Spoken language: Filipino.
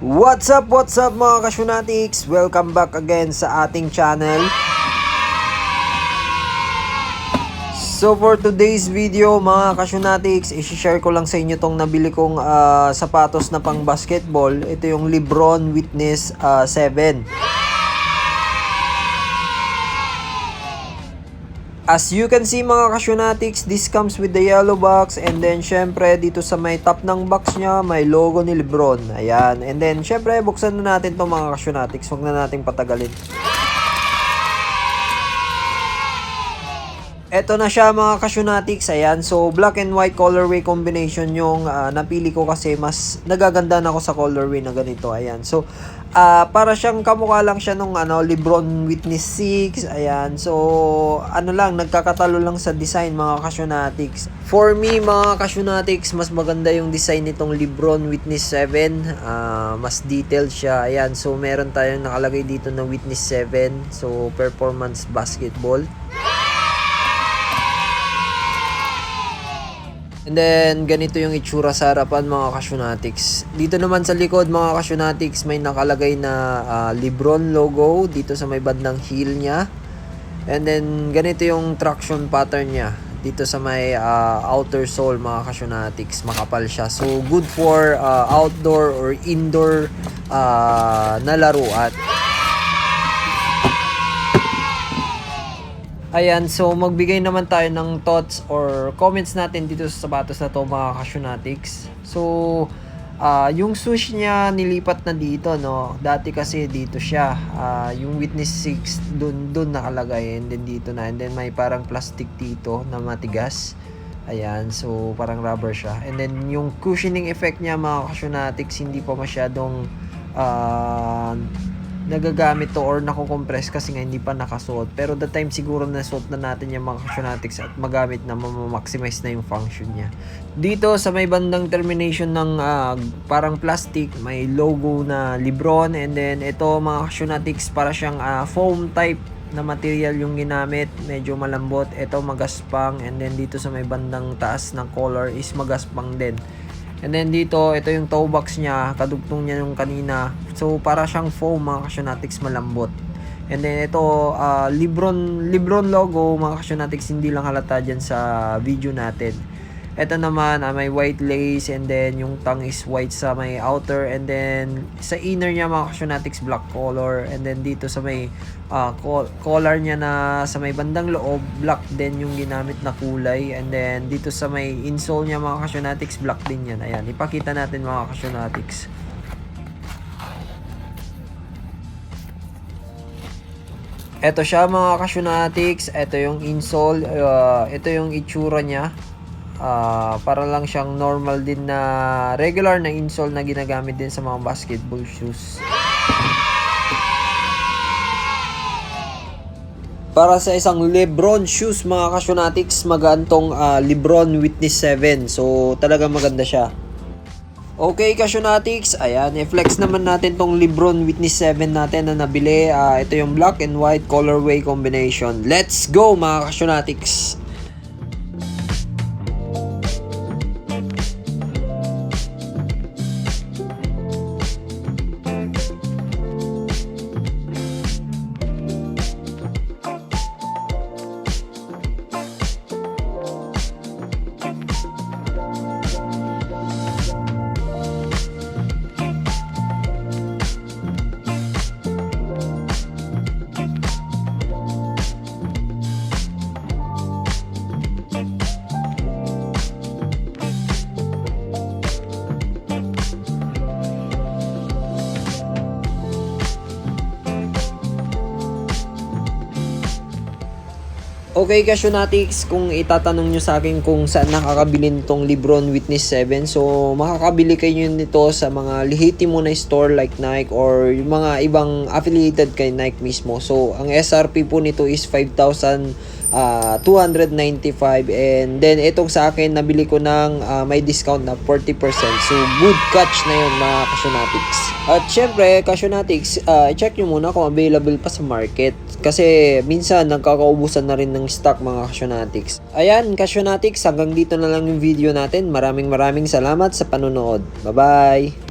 What's up, what's up mga kasyunatics? Welcome back again sa ating channel. So for today's video mga kasyunatics, isi-share ko lang sa inyo tong nabili kong ah, sapatos na pang basketball. Ito yung Lebron Witness ah, 7. As you can see mga kasyonatics, this comes with the yellow box and then syempre dito sa may top ng box niya may logo ni Lebron. Ayan. And then syempre buksan na natin to mga kasyonatics. Huwag na nating patagalin. Eto na siya mga kasyonatics. Ayan. So black and white colorway combination yung ah, napili ko kasi mas nagaganda na ako sa colorway na ganito. Ayan. So ah para siyang kamukha lang siya nung ano Lebron Witness 6. Ayan. So ano lang nagkakatalo lang sa design mga kasyonatics. For me mga kasyonatics mas maganda yung design nitong Lebron Witness 7. Ah, mas detailed siya. Ayan. So meron tayong nakalagay dito na Witness 7. So performance basketball. And then, ganito yung itsura sa harapan mga kasyonatics. Dito naman sa likod mga kasyonatics, may nakalagay na ah, Lebron logo dito sa may bandang heel niya. And then, ganito yung traction pattern niya. Dito sa may ah, outer sole mga kasyonatics, makapal siya. So, good for ah, outdoor or indoor ah, na laruan. Ayan, so magbigay naman tayo ng thoughts or comments natin dito sa sapatos na to mga kasyonatics. So, ah yung swoosh niya nilipat na dito, no? Dati kasi dito siya. Ah, yung Witness 6 dun, dun nakalagay and then dito na. And then may parang plastic dito na matigas. Ayan, so parang rubber siya. And then yung cushioning effect niya mga kasyonatics hindi pa masyadong ah nagagamit to or nako-compress kasi nga hindi pa nakasuot. Pero the time siguro na suot na natin yung mga Cationatics at magamit na ma-maximize na yung function niya. Dito sa may bandang termination ng ah, parang plastic, may logo na Lebron and then ito mga Cationatics para siyang ah, foam type na material yung ginamit, medyo malambot. Ito magaspang and then dito sa may bandang taas ng color is magaspang din. And then dito, ito yung toe box niya, kadugtong niya yung kanina. So para siyang foam mga Cationatics malambot. And then ito, ah, Lebron, Lebron logo mga Cationatics hindi lang halata dyan sa video natin. Ito naman, ah, may white lace and then yung tongue is white sa may outer and then sa inner niya mga Cationatics black color and then dito sa may col- collar niya na sa may bandang loob black din yung ginamit na kulay and then dito sa may insole niya mga Cationatics black din yan. Ayan, ipakita natin mga Cationatics. Ito siya mga Cationatics, ito yung insole, ah, ito yung itsura niya. Ah, para lang siyang normal din na regular na insole na ginagamit din sa mga basketball shoes. Para sa isang Lebron shoes mga Cationatics, magantong ah, Lebron Witness 7. So talaga maganda siya. Okay, Cationatics, ayan, i-flex naman natin tong Lebron Witness 7 natin na nabili. Ah, ito yung black and white colorway combination. Let's go mga Cationatics! Okay, Cationatics, kung itatanong nyo sa akin kung saan nakakabili nitong Lebron Witness 7, so makakabili kayo nito sa mga lehitimo na store like Nike or yung mga ibang affiliated kay Nike mismo. So, ang SRP po nito is 5,295 and then itong sa akin, nabili ko ng ah, may discount na 40%. So, good catch na yun mga Cationatics. At syempre, Cationatics, ah, i-check nyo muna kung available pa sa market. Kasi minsan nagkakaubusan na rin ng stock mga Cationatics. Ayan, Cationatics, hanggang dito na lang yung video natin. Maraming maraming salamat sa panonood. Bye-bye!